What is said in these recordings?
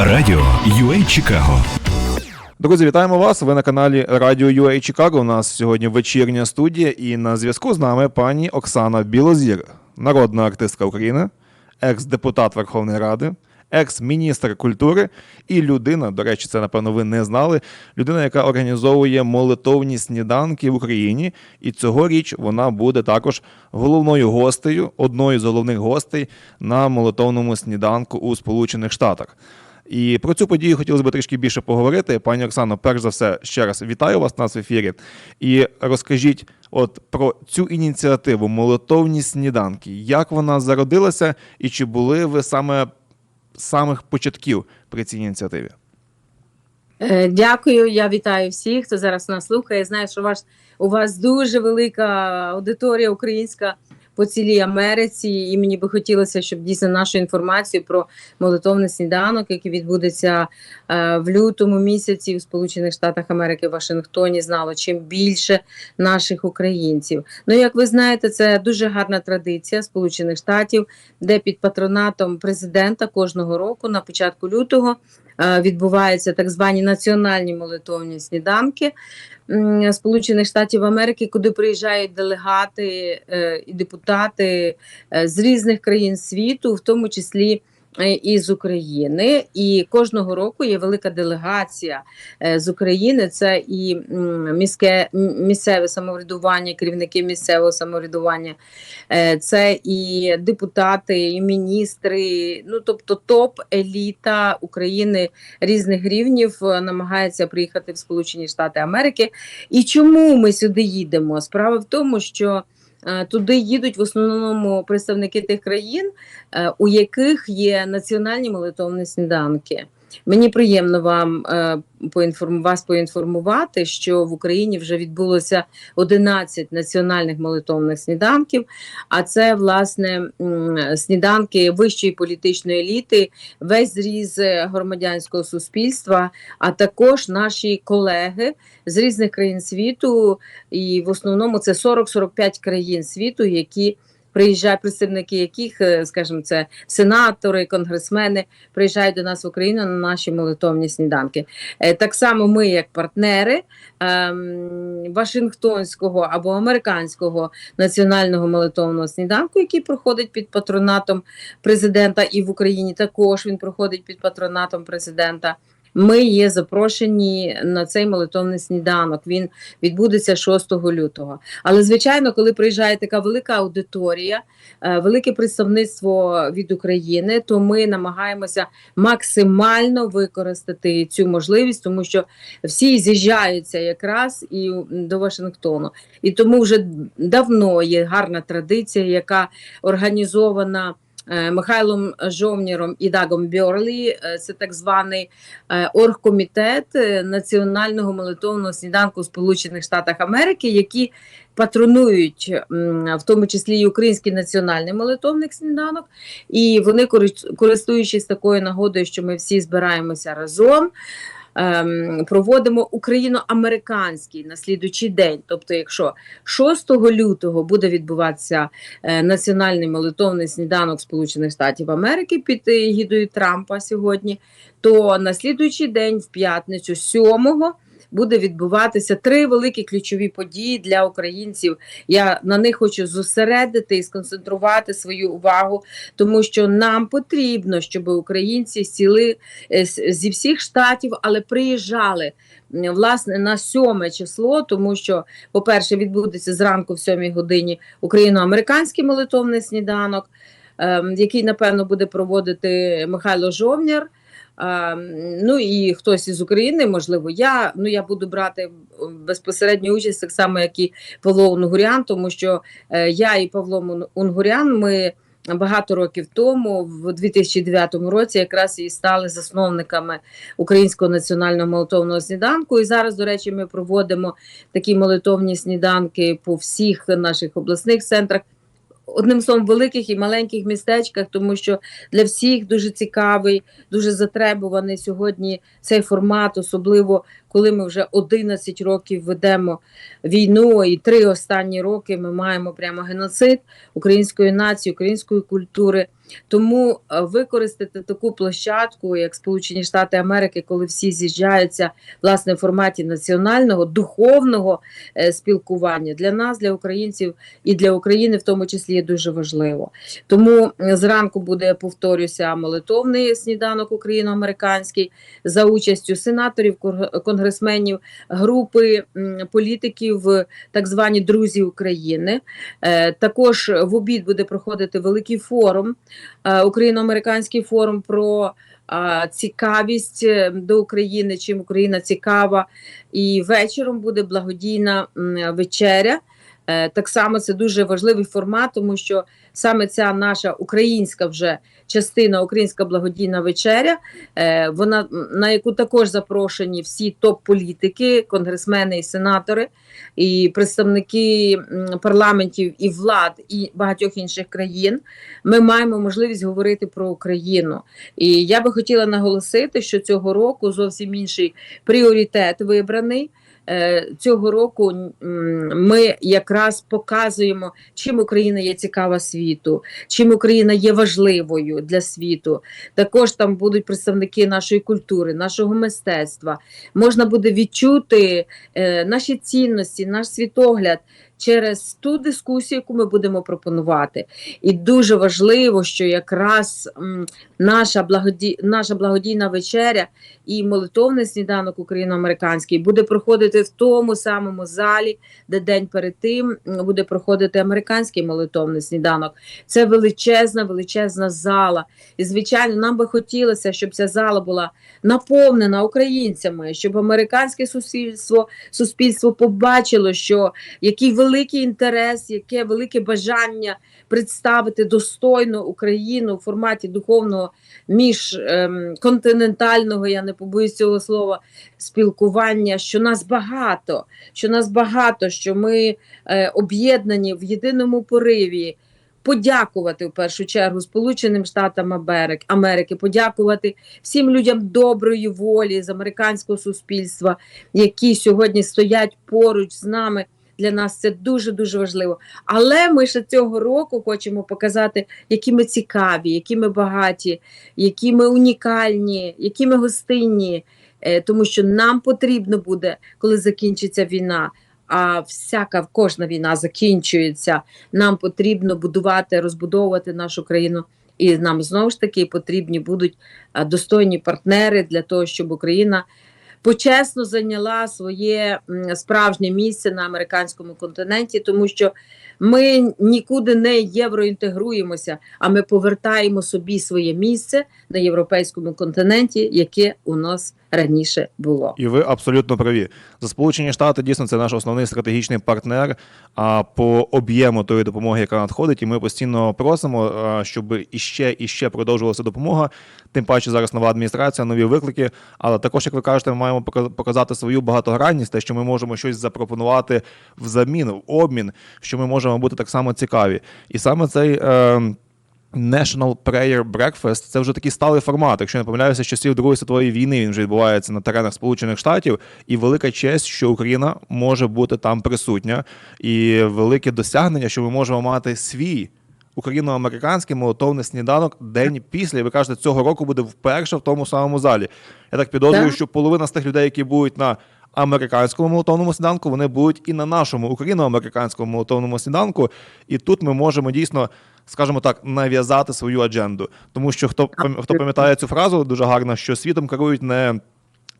Радіо UA Чикаго. Друзі, вітаємо вас. Ви на каналі Радіо UA Чикаго. У нас сьогодні вечірня студія, і на зв'язку з нами пані Оксана Білозір, народна артистка України, екс-депутат Верховної Ради, екс-міністр культури і людина, до речі, це напевно ви не знали. Людина, яка організовує молитовні сніданки в Україні. І цьогоріч вона буде також головною гостею, одною з головних гостей на молитовному сніданку у Сполучених Штатах. І про цю подію хотілося б трішки більше поговорити. Пані Оксано, перш за все, ще раз вітаю вас в ефірі. І розкажіть от про цю ініціативу молитовні сніданки. Як вона зародилася, і чи були ви саме самих початків при цій ініціативі? Е, Дякую, я вітаю всіх, хто зараз нас слухає. Знаю, що ваш у вас дуже велика аудиторія українська по цілій Америці, і мені би хотілося, щоб дійсно нашу інформацію про молитовний сніданок, який відбудеться е, в лютому місяці в Сполучених Штатах Америки в Вашингтоні, знало чим більше наших українців. Ну як ви знаєте, це дуже гарна традиція Сполучених Штатів, де під патронатом президента кожного року на початку лютого відбуваються так звані національні молитовні сніданки Сполучених Штатів Америки, куди приїжджають делегати е, і депутати е, з різних країн світу, в тому числі. Е, І з України, і кожного року є велика делегація е, з України. Це і міське місцеве самоврядування, керівники місцевого самоврядування, е, це і депутати, і міністри. Ну тобто топ еліта України різних рівнів намагається приїхати в Сполучені Штати Америки. І чому ми сюди їдемо? Справа в тому, що туди їдуть в основному представники тих країн, е, у яких є національні молитовні сніданки. Мені приємно вам е, вас поінформувати, що в Україні вже відбулося 11 національних молитовних сніданків. А це власне сніданки вищої політичної еліти, весь зріз е, громадянського суспільства, а також наші колеги з різних країн світу, і в основному це 40-45 країн світу, які приїжджають представники яких, е, скажімо, це сенатори, конгресмени приїжджають до нас в Україну на наші молитовні сніданки. Е, Так само ми, як партнери ем, Вашингтонського або американського національного молитовного сніданку, який проходить під патронатом президента, і в Україні також він проходить під патронатом президента. Ми є запрошені на цей молитовний сніданок. Він відбудеться 6 лютого. Але звичайно, коли приїжджає така велика аудиторія, е, велике представництво від України, то ми намагаємося максимально використати цю можливість, тому що всі з'їжджаються якраз і до Вашингтону. І тому вже давно є гарна традиція, яка організована. Е, Михайлом Жовніром і Дагом Бьорлі, Е, це так званий е, оргкомітет національного молитовного сніданку Сполучених Штатах Америки, які патронують в тому числі і український національний молитовний сніданок. І вони, корис- користуючись такою нагодою, що ми всі збираємося разом. Ем, Проводимо україно-американський на слідучий день. Тобто, якщо 6 лютого буде відбуватися е, національний молитовний сніданок Сполучених Штатів Америки під гідою Трампа сьогодні, то на слідуючий день, в п'ятницю, 7 буде відбуватися три великі ключові події для українців. Я на них хочу зосередити і сконцентрувати свою увагу, тому що нам потрібно, щоб українці сіли е, зі всіх штатів, але приїжджали власне на 7 число, тому що, по-перше, відбудеться зранку в 7 годині україно-американський молитовний сніданок, ем, який напевно буде проводити Михайло Жовняр. Ем, Ну і хтось із України, можливо, я. Ну я буду брати безпосередню участь, так само, як і Павло Унгурян, тому що е, я і Павло Унгурян. Ми багато років тому, в 2009 році, якраз і стали засновниками Українського національного молитовного сніданку. І зараз, до речі, ми проводимо такі молитовні сніданки по всіх наших обласних центрах. Одним словом, великих і маленьких містечках, тому що для всіх дуже цікавий, дуже затребуваний сьогодні цей формат, особливо коли ми вже 11 років ведемо війну, і три останні роки ми маємо прямо геноцид української нації, української культури. Тому е, використати таку площадку, як Сполучені Штати Америки, коли всі з'їжджаються власне в форматі національного духовного е, спілкування для нас, для українців і для України, в тому числі, є дуже важливо. Тому е, зранку буде повторюся молитовний сніданок україно-американський за участю сенаторів, конгресменів, групи політиків, так звані друзі України. Також в обід буде проходити великий форум, україно-американський форум про цікавість е, до України, чим Україна цікава. І вечором буде благодійна вечеря. Е, Так само це дуже важливий формат, тому що саме ця наша українська вже частина, українська благодійна вечеря, е, вона на яку також запрошені всі топ-політики, конгресмени і сенатори, і представники парламентів і влад і багатьох інших країн. Ми маємо можливість говорити про Україну. І я би хотіла наголосити, що цього року зовсім інший пріоритет вибраний. Е, Цього року ми якраз показуємо, чим Україна є цікава світу, чим Україна є важливою для світу. Також там будуть представники нашої культури, нашого мистецтва. Можна буде відчути е, наші цінності, наш світогляд через ту дискусію, яку ми будемо пропонувати. І дуже важливо, що якраз наша, благоді... наша благодійна вечеря і молитовний сніданок україно-американський буде проходити в тому самому залі, де день перед тим буде проходити американський молитовний сніданок. Це величезна, величезна зала. І, звичайно, нам би хотілося, щоб ця зала була наповнена українцями, щоб американське суспільство, суспільство побачило, що який великий інтерес, яке велике бажання представити достойно Україну в форматі духовного міжконтинентального, я не побоюсь цього слова, спілкування, що нас багато, що нас багато, що ми е, об'єднані в єдиному пориві. Подякувати в першу чергу Сполученим Штатам Америки, подякувати всім людям доброї волі з американського суспільства, які сьогодні стоять поруч з нами. Для нас це дуже дуже важливо. Але ми ще цього року хочемо показати, які ми цікаві, які ми багаті, які ми унікальні, які ми гостинні. Е, Тому що нам потрібно буде, коли закінчиться війна. А всяка кожна війна закінчується. Нам потрібно будувати, розбудовувати нашу країну. І нам знову ж таки потрібні будуть достойні партнери для того, щоб Україна почесно зайняла своє справжнє місце на американському континенті, тому що ми нікуди не євроінтегруємося, а ми повертаємо собі своє місце на європейському континенті, яке у нас раніше було. І ви абсолютно праві. За Сполучені Штати дійсно це наш основний стратегічний партнер а, по об'єму тої допомоги, яка надходить. І ми постійно просимо, щоб іще і ще продовжувалася допомога. Тим паче зараз нова адміністрація, нові виклики. Але також, як ви кажете, ми маємо показати свою багатогранність, те, що ми можемо щось запропонувати взамін, в обмін, що ми можемо бути так само цікаві. І саме цей. Е, National Prayer Breakfast – це вже такий сталий формат. Якщо я не помиляюся, з часів Другої світової війни він вже відбувається на теренах Сполучених Штатів, і велика честь, що Україна може бути там присутня, і велике досягнення, що ми можемо мати свій україно-американський молотовний сніданок день після. І ви кажете, цього року буде вперше в тому самому залі. Я так підозрюю, що половина з тих людей, які будуть на американському молотовному сніданку, вони будуть і на нашому україно-американському молотовному сніданку. І тут ми можемо дійсно, скажімо так, нав'язати свою адженду. Тому що хто хто пам'ятає цю фразу, дуже гарно, що світом керують не.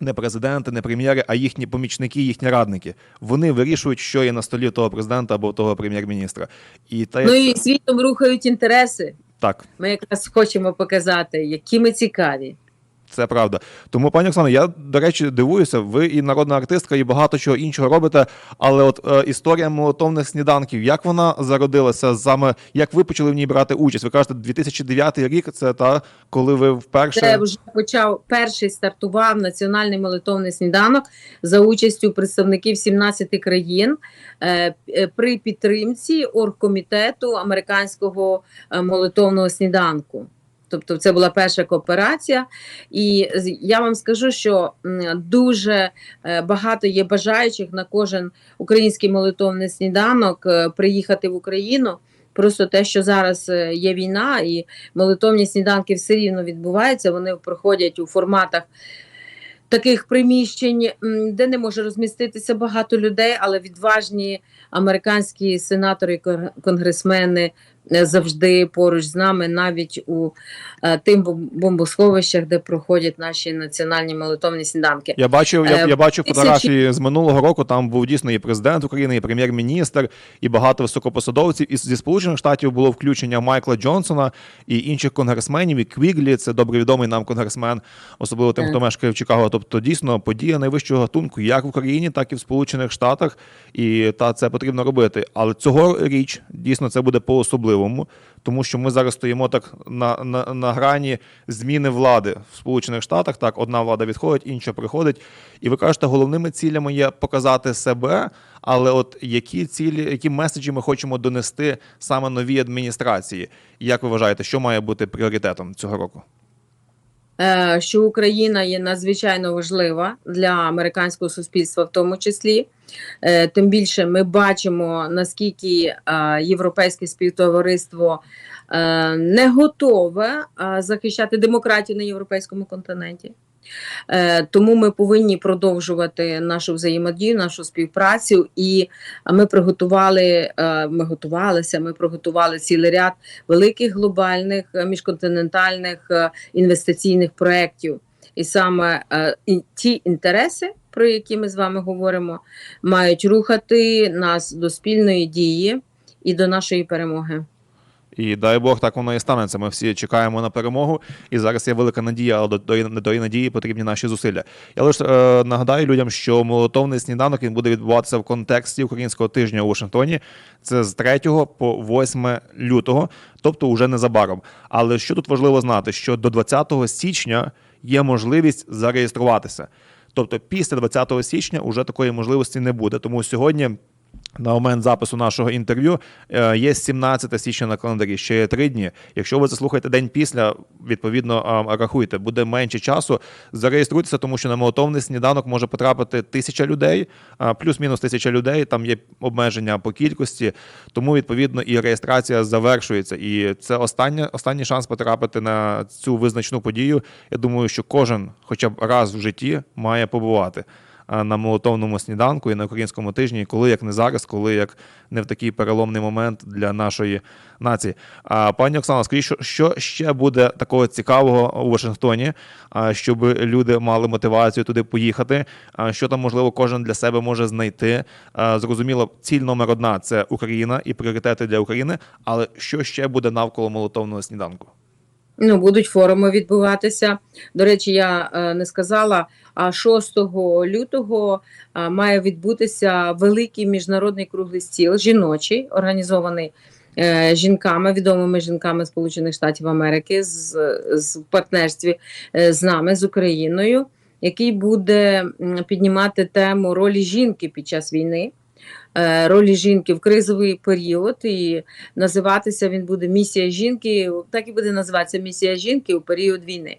Не президенти, не прем'єри, а їхні помічники, їхні радники. Вони вирішують, що є на столі того президента або того прем'єр-міністра. І та Ну і світом рухають інтереси. так, Ми якраз хочемо показати, які ми цікаві. Це правда. Тому, пані Оксано, я, до речі, дивуюся, ви і народна артистка, і багато чого іншого робите. Але от е, історія молотовних сніданків, як вона зародилася саме, як ви почали в ній брати участь? Ви кажете, 2009 рік це та коли ви вперше Це вже почав перший стартував національний молитовний сніданок за участю представників 17 країн е, е, при підтримці оргкомітету американського е, молитовного сніданку. Тобто це була перша кооперація, і я вам скажу, що дуже е, багато є бажаючих на кожен український молитовний сніданок е, приїхати в Україну, Просто те, що зараз е, є війна, і молитовні сніданки все рівно відбуваються, вони проходять у форматах таких приміщень, де не може розміститися багато людей, але відважні американські сенатори конгресмени завжди поруч з нами, навіть у е, тим бом- бомбосховищах, де проходять наші національні молитовні сніданки. Я бачив, я, Е, я бачив тисячі- фотографії з минулого року. Там був дійсно і президент України, і прем'єр-міністр, і багато високопосадовців. І зі Сполучених Штатів було включення Майкла Джонсона і інших конгресменів. І Квіглі, це добре відомий нам конгресмен, особливо тим, хто мешкає в Чикаго. Тобто, дійсно подія найвищого гатунку, як в Україні, так і в Сполучених Штатах. І та це потрібно робити. Але цього річ дійсно це буде по-особливому, тому що ми зараз стоїмо так на, на, на грані зміни влади в Сполучених Штатах. Так, одна влада відходить, інша приходить. І ви кажете, головними цілями є показати себе. Але от які цілі, які меседжі ми хочемо донести саме новій адміністрації? Як ви вважаєте, що має бути пріоритетом цього року? Е, що Україна є надзвичайно важлива для американського суспільства, в тому числі. Е, Тим більше ми бачимо, наскільки е, європейське співтовариство не готове захищати демократію на європейському континенті. Е, Тому ми повинні продовжувати нашу взаємодію, нашу співпрацю. І ми приготували, е, ми готувалися, ми приготували цілий ряд великих глобальних е, міжконтинентальних інвестиційних проєктів. І саме ті інтереси, про які ми з вами говоримо, мають рухати нас до спільної дії і до нашої перемоги. І дай Бог, так воно і станеться. Ми всі чекаємо на перемогу, і зараз є велика надія, але до тої, надії потрібні наші зусилля. Я лише е, нагадаю людям, що молотовний сніданок він буде відбуватися в контексті українського тижня у Вашингтоні. Це з 3 по 8 лютого, тобто уже незабаром. Але що тут важливо знати, що до 20 січня є можливість зареєструватися. Тобто після 20 січня вже такої можливості не буде. Тому сьогодні. На момент запису нашого інтерв'ю е, є 17 січня на календарі, ще є три дні. Якщо ви це слухаєте день після, відповідно рахуйте, буде менше часу. Зареєструйтеся, тому що на молотовний сніданок може потрапити тисяча людей, а, плюс-мінус тисяча людей. Там є обмеження по кількості, тому відповідно і реєстрація завершується. І це остання, останній шанс потрапити на цю визначну подію. Я думаю, що кожен, хоча б раз в житті, має побувати на молотовному сніданку і на українському тижні, коли як не зараз, коли як не в такий переломний момент для нашої нації. А пані Оксана, скажіть, що, ще буде такого цікавого у Вашингтоні, а, щоб люди мали мотивацію туди поїхати? А, що там можливо кожен для себе може знайти? Зрозуміло, ціль номер одна це Україна і пріоритети для України. Але що ще буде навколо молотовного сніданку? Ну, будуть форуми відбуватися. До речі, я е, не сказала. А 6 лютого е, має відбутися великий міжнародний круглий стіл жіночий, організований е, жінками, відомими жінками Сполучених Штатів Америки, з, з партнерстві з нами, з Україною, який буде піднімати тему ролі жінки під час війни. Е, Ролі жінки в кризовий період, і називатися він буде місія жінки. Так і буде називатися місія жінки у період війни.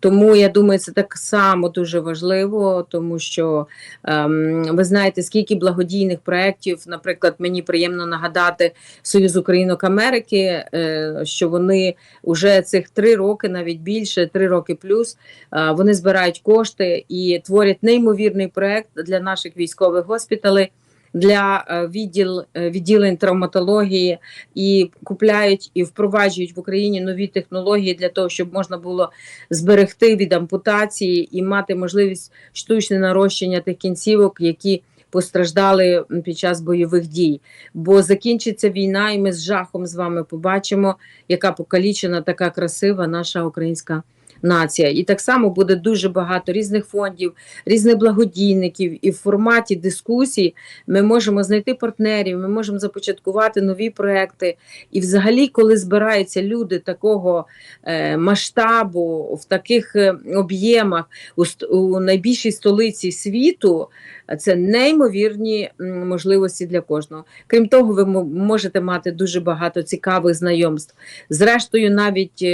Тому я думаю, це так само дуже важливо, тому що ем, ви знаєте, скільки благодійних проєктів, наприклад, мені приємно нагадати Союз Українок Америки, е, що вони вже цих три роки, навіть більше, три роки плюс, е, вони збирають кошти і творять неймовірний проєкт для наших військових госпіталей. Для е, відділ е, відділень травматології і купляють і впроваджують в Україні нові технології для того, щоб можна було зберегти від ампутації і мати можливість штучне нарощення тих кінцівок, які постраждали під час бойових дій. Бо закінчиться війна, і ми з жахом з вами побачимо, яка покалічена, така красива наша українська. Нація, і так само буде дуже багато різних фондів, різних благодійників, і в форматі дискусій ми можемо знайти партнерів, ми можемо започаткувати нові проекти. І, взагалі, коли збираються люди такого е, масштабу в таких е, об'ємах у, у найбільшій столиці світу, е, це неймовірні можливості для кожного. Крім того, ви можете мати дуже багато цікавих знайомств. Зрештою, навіть.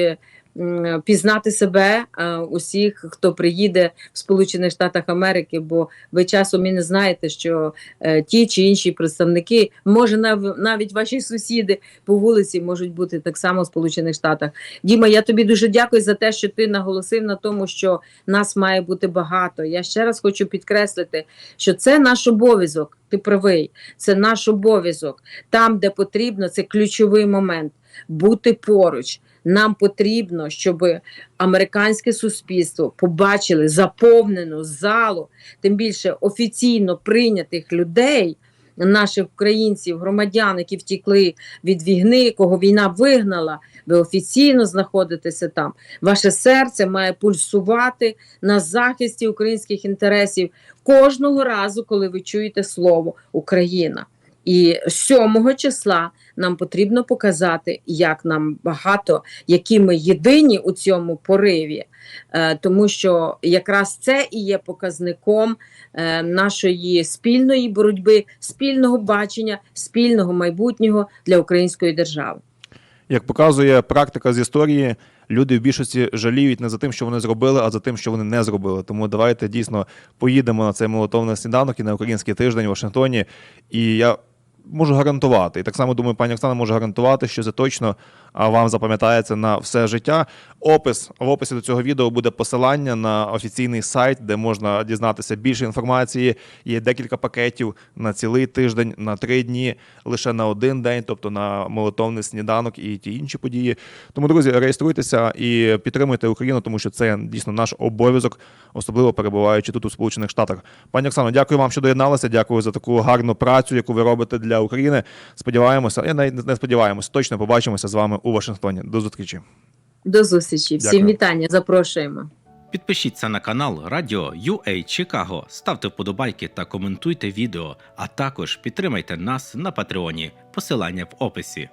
Пізнати себе е, усіх, хто приїде в Сполучених Штатах Америки, бо ви часом і не знаєте, що е, ті чи інші представники, може навіть ваші сусіди по вулиці можуть бути так само в Сполучених Штатах. Діма, я тобі дуже дякую за те, що ти наголосив на тому, що нас має бути багато. Я ще раз хочу підкреслити, що це наш обов'язок. Ти правий, це наш обов'язок. Там, де потрібно, це ключовий момент бути поруч. Нам потрібно, щоб американське суспільство побачили заповнену залу, тим більше офіційно прийнятих людей, наших українців, громадян, які втікли від війни, кого війна вигнала. Ви офіційно знаходитеся там. Ваше серце має пульсувати на захисті українських інтересів кожного разу, коли ви чуєте слово Україна. І 7 числа нам потрібно показати, як нам багато, які ми єдині у цьому пориві, е, тому що якраз це і є показником е, нашої спільної боротьби, спільного бачення, спільного майбутнього для української держави. Як показує практика з історії, люди в більшості жаліють не за тим, що вони зробили, а за тим, що вони не зробили. Тому давайте дійсно поїдемо на цей молотовний сніданок і на український тиждень в Вашингтоні. І я можу гарантувати, і так само думаю, пані Оксана може гарантувати, що це точно вам запам'ятається на все життя. Опис в описі до цього відео буде посилання на офіційний сайт, де можна дізнатися більше інформації. Є декілька пакетів на цілий тиждень, на три дні, лише на один день, тобто на молотовний сніданок і ті інші події. Тому, друзі, реєструйтеся і підтримуйте Україну, тому що це дійсно наш обов'язок, особливо перебуваючи тут у Сполучених Штатах. Пані Оксано, дякую вам, що доєдналися. Дякую за таку гарну працю, яку ви робите для України. Сподіваємося, я навіть не сподіваємося, точно побачимося з вами у Вашингтоні. До зустрічі. До зустрічі. Всім Дякую. вітання. Запрошуємо. Підпишіться на канал Радіо UA Чикаго, ставте вподобайки та коментуйте відео, а також підтримайте нас на Патреоні. Посилання в описі.